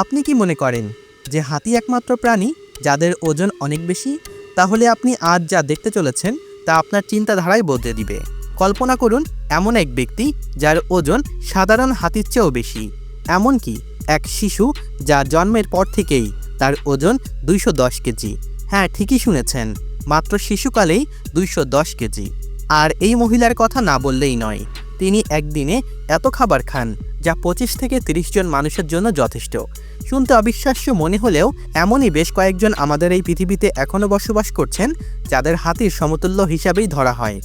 আপনি কি মনে করেন যে হাতি একমাত্র প্রাণী যাদের ওজন অনেক বেশি? তাহলে আপনি আজ যা দেখতে চলেছেন তা আপনার চিন্তাধারায় বদলে দিবে। কল্পনা করুন, এমন এক ব্যক্তি যার ওজন সাধারণ হাতির চেয়েও বেশি। এমনকি এক শিশু যা জন্মের পর থেকেই তার ওজন দুইশো দশ কেজি। হ্যাঁ ঠিকই শুনেছেন, মাত্র শিশুকালেই দুইশো দশ কেজি। আর এই মহিলার কথা না বললেই নয় তিনি একদিনে এত খাবার খান, যা পঁচিশ থেকে তিরিশ জন মানুষের জন্য যথেষ্ট। শুনতে অবিশ্বাস্য মনে হলেও এমনই বেশ কয়েকজন আমাদের এই পৃথিবীতে এখনও বসবাস করছেন, যাদের হাতির সমতুল্য হিসাবেই ধরা হয়।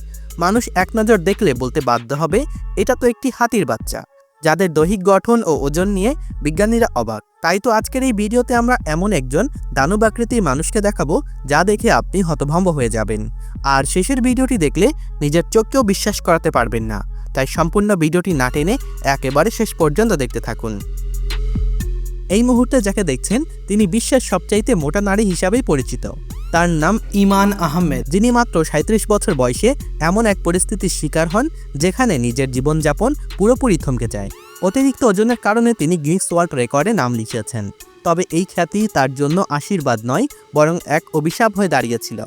মানুষ এক নজর দেখলে বলতে বাধ্য হবে, এটা তো একটি হাতির বাচ্চা, যাদের দৈহিক গঠন ও ওজন নিয়ে বিজ্ঞানীরা অবাক। তাই তো আজকের এই ভিডিওতে আমরা এমন একজন দানব আকৃতির মানুষকে দেখাবো, যা দেখে আপনি হতভম্ব হয়ে যাবেন। আর শেষের ভিডিওটি দেখলে নিজের চোখকেও বিশ্বাস করাতে পারবেন না। তাই সম্পূর্ণ ভিডিওটি না টেনে একেবারে শেষ পর্যন্ত দেখতে থাকুন। এই মুহূর্তে যাকে দেখছেন, তিনি বিশ্বের সবচাইতে মোটা নারী হিসাবেই পরিচিত। তার নাম ইমান আহমেদ, যিনি মাত্র সাঁত্রিশ বছর বয়সে এমন এক পরিস্থিতির শিকার হন, যেখানে নিজের জীবনযাপন পুরোপুরি থমকে যায়। অতিরিক্ত ওজনের কারণে তিনি গিনিস ওয়ার্ল্ড রেকর্ডে নাম লিখেছেন তবে এই খ্যাতি তার জন্য আশীর্বাদ নয়, বরং এক অভিশাপ হয়ে দাঁড়িয়েছিল।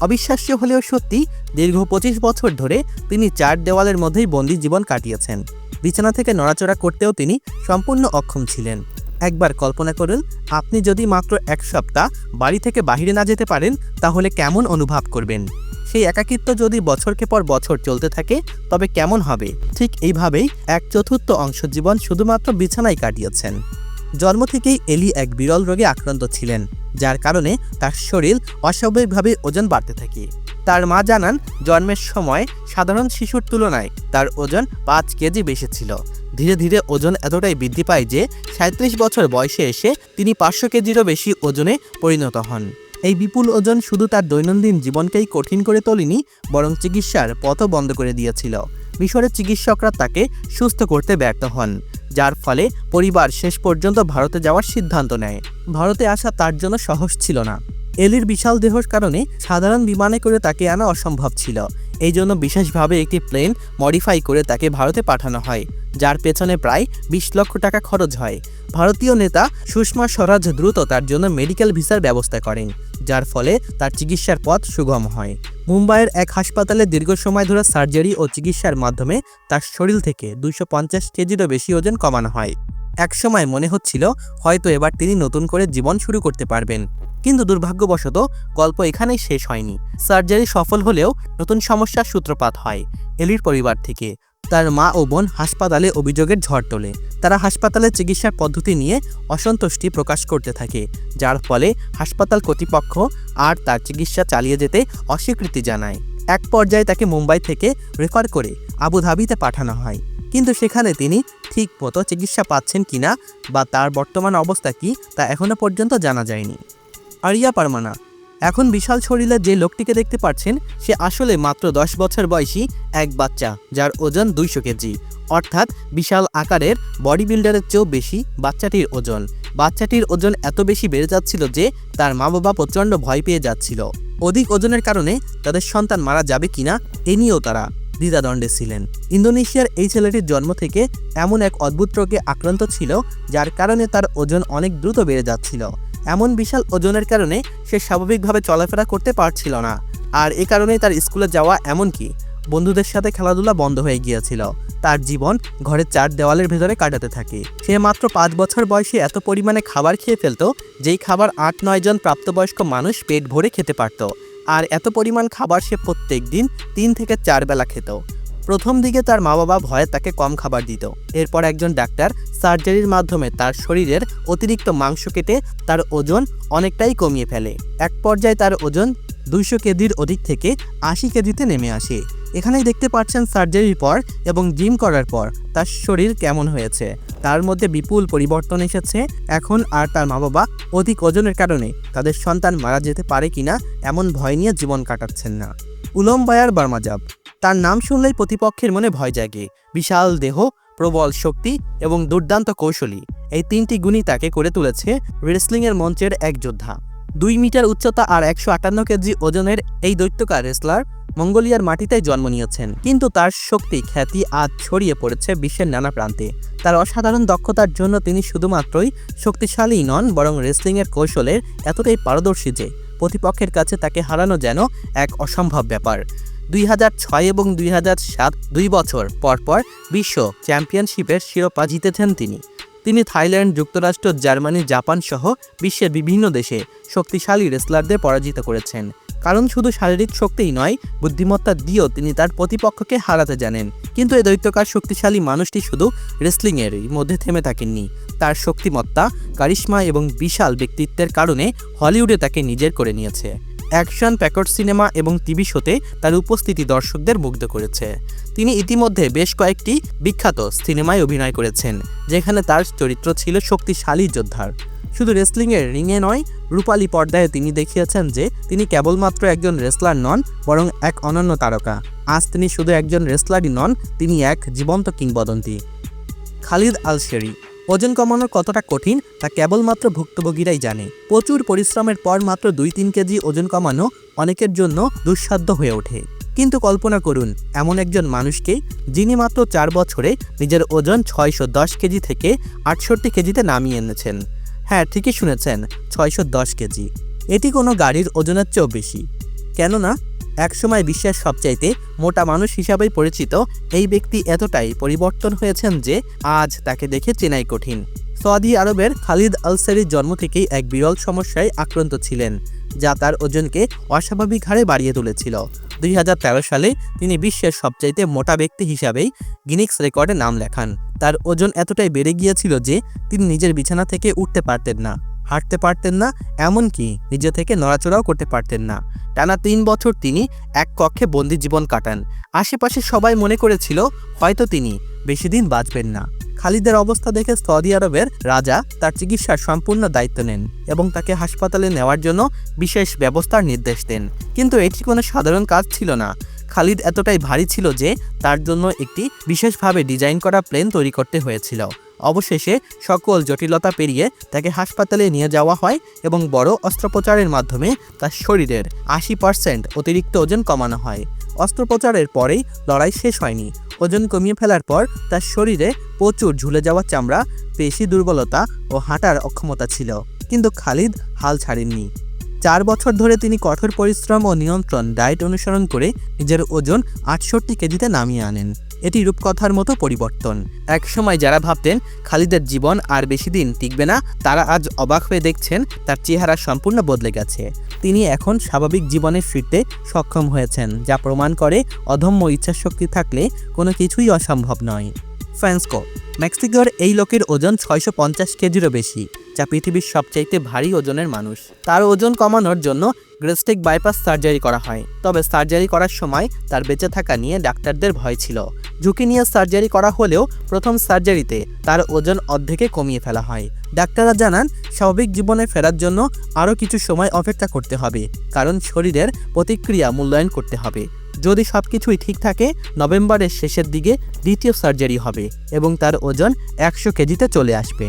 অবিশ্বাস্য হলেও সত্যি দীর্ঘ পঁচিশ বছর ধরে তিনি চার দেওয়ালের মধ্যেই বন্দি জীবন কাটিয়েছেন। বিছানা থেকে নড়াচড়া করতেও তিনি সম্পূর্ণ অক্ষম ছিলেন। একবার কল্পনা করুন, আপনি যদি মাত্র এক সপ্তাহ বাড়ি থেকে বাইরে না যেতে পারেন, তাহলে কেমন অনুভব করবেন? সেই একাকিত্ব যদি বছরকে পর বছর চলতে থাকে, তবে কেমন হবে? ঠিক এইভাবেই এক চতুর্থ অংশ জীবন শুধুমাত্র বিছানায় কাটিয়েছেন। জন্ম থেকেই এলি এক বিরল রোগে আক্রান্ত ছিলেন। যার কারণে তার শরীর অস্বাভাবিকভাবে ওজন বাড়তে থাকে। তার মা জানান, জন্মের সময় সাধারণ শিশুর তুলনায় তার ওজন পাঁচ কেজি বেশি ছিল। ধীরে ধীরে ওজন এতটাই বৃদ্ধি পায় যে সাঁত্রিশ বছর বয়সে এসে তিনি পাঁচশো কেজিরও বেশি ওজনে পরিণত হন। এই বিপুল ওজন শুধু তার দৈনন্দিন জীবনকেই কঠিন করে তোলেনি, বরং চিকিৎসার পথও বন্ধ করে দিয়েছিল। মিশরের চিকিৎসকরা তাকে সুস্থ করতে ব্যর্থ হন। যার ফলে পরিবার শেষ পর্যন্ত ভারতে যাওয়ার সিদ্ধান্ত নেয়। ভারতে আসা তার জন্য সহজ ছিল না। এলির বিশাল দেহর কারণে সাধারণ বিমানে করে তাকে আনা অসম্ভব ছিল। এই জন্য বিশেষভাবে একটি প্লেন মডিফাই করে তাকে ভারতে পাঠানো হয়, যার পেছনে প্রায় বিশ লক্ষ টাকা খরচ হয়। ভারতীয় নেতা সুষমা স্বরাজ দ্রুত তার জন্য মেডিকেল ভিসার ব্যবস্থা করেন, যার ফলে তার চিকিৎসার পথ সুগম হয়। মুম্বাইয়ের এক হাসপাতালে দীর্ঘ সময় ধরে সার্জারি ও চিকিৎসার মাধ্যমে তার শরীর থেকে দুশো পঞ্চাশ কেজিরও বেশি ওজন কমানো হয়। একসময় মনে হচ্ছিল হয়তো এবার তিনি নতুন করে জীবন শুরু করতে পারবেন। কিন্তু দুর্ভাগ্যবশত গল্প এখানেই শেষ হয়নি। সার্জারি সফল হলেও নতুন সমস্যার সূত্রপাত হয় এলির পরিবার থেকে। তার মা ও বোন হাসপাতালে অভিযোগের ঝড় তোলে। তারা হাসপাতালে চিকিৎসার পদ্ধতি নিয়ে অসন্তুষ্টি প্রকাশ করতে থাকে, যার ফলে হাসপাতাল কর্তৃপক্ষ আর তার চিকিৎসা চালিয়ে যেতে অস্বীকৃতি জানায়। এক পর্যায়ে তাকে মুম্বাই থেকে রেফার করে আবুধাবিতে পাঠানো হয়। কিন্তু সেখানে তিনি ঠিক মতো চিকিৎসা পাচ্ছেন কিনা বা তার বর্তমান অবস্থা কি তা এখনও পর্যন্ত জানা যায়নি। আরিয়া পারমানা এখন বিশাল শরীরে যে লোকটিকে দেখতে পাচ্ছেন, সে আসলে মাত্র দশ বছর বয়সী এক বাচ্চা, যার ওজন দুইশো কেজি। অর্থাৎ বিশাল আকারের বডি বিল্ডারের চেয়েও বেশি বাচ্চাটির ওজন। বাচ্চাটির ওজন এত বেশি বেড়ে যাচ্ছিল যে তার মা বাবা প্রচণ্ড ভয় পেয়ে যাচ্ছিল। অধিক ওজনের কারণে তাদের সন্তান মারা যাবে কিনা, এ নিয়েও তারা দ্বিধাদণ্ডে ছিলেন। ইন্দোনেশিয়ার এই ছেলেটির জন্ম থেকে এমন এক অদ্ভুত রোগে আক্রান্ত ছিল, যার কারণে তার ওজন অনেক দ্রুত বেড়ে যাচ্ছিল। এমন বিশাল ওজনের কারণে সে স্বাভাবিকভাবে চলাফেরা করতে পারছিল না। আর এ কারণেই তার স্কুলে যাওয়া এমনকি বন্ধুদের সাথে খেলাধুলা বন্ধ হয়ে গিয়েছিল। তার জীবন ঘরের চার দেওয়ালের ভেতরে কাটাতে থাকে। সে মাত্র পাঁচ বছর বয়সে এত পরিমাণে খাবার খেয়ে ফেলতো, যেই খাবার আট নয় জন প্রাপ্তবয়স্ক মানুষ পেট ভরে খেতে পারত। আর এত পরিমাণ খাবার সে প্রত্যেক দিন তিন থেকে চার বেলা খেত। প্রথম দিকে তার মা বাবা ভয়ে তাকে কম খাবার দিত। এরপর একজন ডাক্তার সার্জারির মাধ্যমে তার শরীরের অতিরিক্ত মাংস কেটে তার ওজন অনেকটাই কমিয়ে ফেলে। এক পর্যায়ে তার ওজন দুইশো কেজির অধিক থেকে আশি কেজিতে নেমে আসে। এখানেই দেখতে পাচ্ছেন সার্জারির পর এবং জিম করার পর তার শরীর কেমন হয়েছে। তার মধ্যে বিপুল পরিবর্তন এসেছে। এখন আর তার মা বাবা অধিক ওজনের কারণে তাদের সন্তান মারা যেতে পারে কিনা এমন ভয় নিয়ে জীবন কাটাচ্ছেন না। উলম বায়ার বার্মাজাব তার নাম শুনলেই প্রতিপক্ষের মনে ভয় জাগে। বিশাল দেহ, প্রবল শক্তি এবং দুর্দান্ত কৌশলী। এই তিনটি গুণই তাকে করে তুলেছে রেসলিংয়ের মঞ্চের এক যোদ্ধা। দুই মিটার উচ্চতা আর একশো আটান্ন কেজি ওজনের এই দৈত্যকার রেসলার মঙ্গোলিয়ার মাটিতেই জন্ম নিয়েছেন। কিন্তু তার শক্তি, খ্যাতি আজ ছড়িয়ে পড়েছে বিশ্বের নানা প্রান্তে। তার অসাধারণ দক্ষতার জন্য তিনি শুধুমাত্রই শক্তিশালী নন, বরং রেসলিংয়ের কৌশলের এতটাই পারদর্শী যে প্রতিপক্ষের কাছে তাকে হারানো যেন এক অসম্ভব ব্যাপার। দুই হাজার ছয় এবং দুই হাজার সাত দুই বছর পরপর বিশ্ব চ্যাম্পিয়নশিপের শিরোপা জিতেছেন তিনি। তিনি থাইল্যান্ড, যুক্তরাষ্ট্র, জার্মানি, জাপান সহ বিশ্বের বিভিন্ন দেশে শক্তিশালী রেসলারদের পরাজিত করেছেন। কারণ শুধু শারীরিক শক্তিই নয়, বুদ্ধিমত্তা দিয়েও তিনি তার প্রতিপক্ষকে হারাতে জানেন। কিন্তু এই দৈত্যকার শক্তিশালী মানুষটি শুধু রেসলিংয়েরই মধ্যে থেমে থাকেননি। তার শক্তিমত্তা, কারিশ্মা এবং বিশাল ব্যক্তিত্বের কারণে হলিউডে তাকে নিজের করে নিয়েছে। অ্যাকশন প্যাকট সিনেমা এবং টিভি শোতে তার উপস্থিতি দর্শকদের মুগ্ধ করেছে। তিনি ইতিমধ্যে বেশ কয়েকটি বিখ্যাত সিনেমায় অভিনয় করেছেন, যেখানে তার চরিত্র ছিল শক্তিশালী যোদ্ধার। শুধু রেসলিংয়ের রিংয়ে নয়, রূপালী পর্দায় তিনি দেখিয়েছেন যে তিনি কেবলমাত্র একজন রেসলার নন, বরং এক অনন্য তারকা। আজ তিনি শুধু একজন রেসলারই নন, তিনি এক জীবন্ত কিংবদন্তি। খালিদ আল শেরি ওজন কমানো কতটা কঠিন তা কেবলমাত্র ভুক্তভোগীরাই জানে। প্রচুর পরিশ্রমের পর মাত্র দুই তিন কেজি ওজন কমানো অনেকের জন্য দুঃসাধ্য হয়ে ওঠে। কিন্তু কল্পনা করুন, এমন একজন মানুষকে যিনি মাত্র চার বছরে নিজের ওজন ছয়শো দশ কেজি থেকে আটষট্টি কেজিতে নামিয়ে এনেছেন। হ্যাঁ ঠিকই শুনেছেন, ছয়শো দশ কেজি। এটি কোনো গাড়ির ওজনের চেয়েও বেশি। কেননা একসময় বিশ্বের সবচাইতে মোটা মানুষ হিসাবেই পরিচিত, এই ব্যক্তি এতটাই পরিবর্তন হয়েছেন যে আজ তাকে দেখে চেনাই কঠিন। সৌদি আরবের খালিদ আলসারির জন্ম থেকেই এক বিরল সমস্যায় আক্রান্ত ছিলেন, যা তার ওজনকে অস্বাভাবিক হারে বাড়িয়ে তুলেছিল। দুই হাজার তেরো সালে তিনি বিশ্বের সবচাইতে মোটা ব্যক্তি হিসাবেই গিনিক্স রেকর্ডে নাম লেখান। তার ওজন এতটাই বেড়ে গিয়েছিল যে তিনি নিজের বিছানা থেকে উঠতে পারতেন না। হাঁটতে পারতেন না, এমনকি নিজে থেকে নড়াচড়াও করতে পারতেন না। টানা তিন বছর তিনি এক কক্ষে বন্দি জীবন কাটান। আশেপাশে সবাই মনে করেছিল, হয়তো তিনি বেশি দিন বাঁচবেন না। খালিদের অবস্থা দেখে সৌদি আরবের রাজা তার চিকিৎসার সম্পূর্ণ দায়িত্ব নেন এবং তাকে হাসপাতালে নেওয়ার জন্য বিশেষ ব্যবস্থার নির্দেশ দেন। কিন্তু এটি কোনো সাধারণ কাজ ছিল না। খালিদ এতটাই ভারী ছিল যে তার জন্য একটি বিশেষভাবে ডিজাইন করা প্লেন তৈরি করতে হয়েছিল। অবশেষে সকল জটিলতা পেরিয়ে তাকে হাসপাতালে নিয়ে যাওয়া হয় এবং বড় অস্ত্রোপচারের মাধ্যমে তার শরীরের আশি পার্সেন্ট অতিরিক্ত ওজন কমানো হয়। অস্ত্রোপচারের পরেই লড়াই শেষ হয়নি। ওজন কমিয়ে ফেলার পর তার শরীরে প্রচুর ঝুলে যাওয়া চামড়া, পেশি দুর্বলতা ও হাঁটার অক্ষমতা ছিল। কিন্তু খালিদ হাল ছাড়েননি। চার বছর ধরে তিনি কঠোর পরিশ্রম ও নিয়ন্ত্রণ ডায়েট অনুসরণ করে নিজের ওজন আটষট্টি কেজিতে নামিয়ে আনেন। এটি রূপকথার মতো পরিবর্তন। একসময় যারা ভাবতেন খালিদের জীবন আর বেশি দিন টিকবে না, তারা আজ অবাক হয়ে দেখছেন তার চেহারা সম্পূর্ণ বদলে গেছে। তিনি এখন স্বাভাবিক জীবনে ফিরতে সক্ষম হয়েছেন, যা প্রমাণ করে অধম্য ইচ্ছাশক্তি থাকলে কোনো কিছুই অসম্ভব নয়। ফ্রান্সকো মেক্সিকোর এই লোকের ওজন ছয়শো পঞ্চাশ কেজিরও বেশি। যা পৃথিবীর সবচাইতে ভারী ওজনের মানুষ। তার ওজন কমানোর জন্য গ্রেস্টিক বাইপাস সার্জারি করা হয়। তবে সার্জারি করার সময় তার বেঁচে থাকা নিয়ে ডাক্তারদের ভয় ছিল। ঝুঁকি নিয়ে সার্জারি করা হলেও প্রথম সার্জারিতে তার ওজন অর্ধেকে কমিয়ে ফেলা হয়। ডাক্তাররা জানান, স্বাভাবিক জীবনে ফেরার জন্য আরও কিছু সময় অপেক্ষা করতে হবে, কারণ শরীরের প্রতিক্রিয়া মূল্যায়ন করতে হবে। যদি সব কিছুই ঠিক থাকে, নভেম্বরের শেষের দিকে দ্বিতীয় সার্জারি হবে এবং তার ওজন একশো কেজিতে চলে আসবে।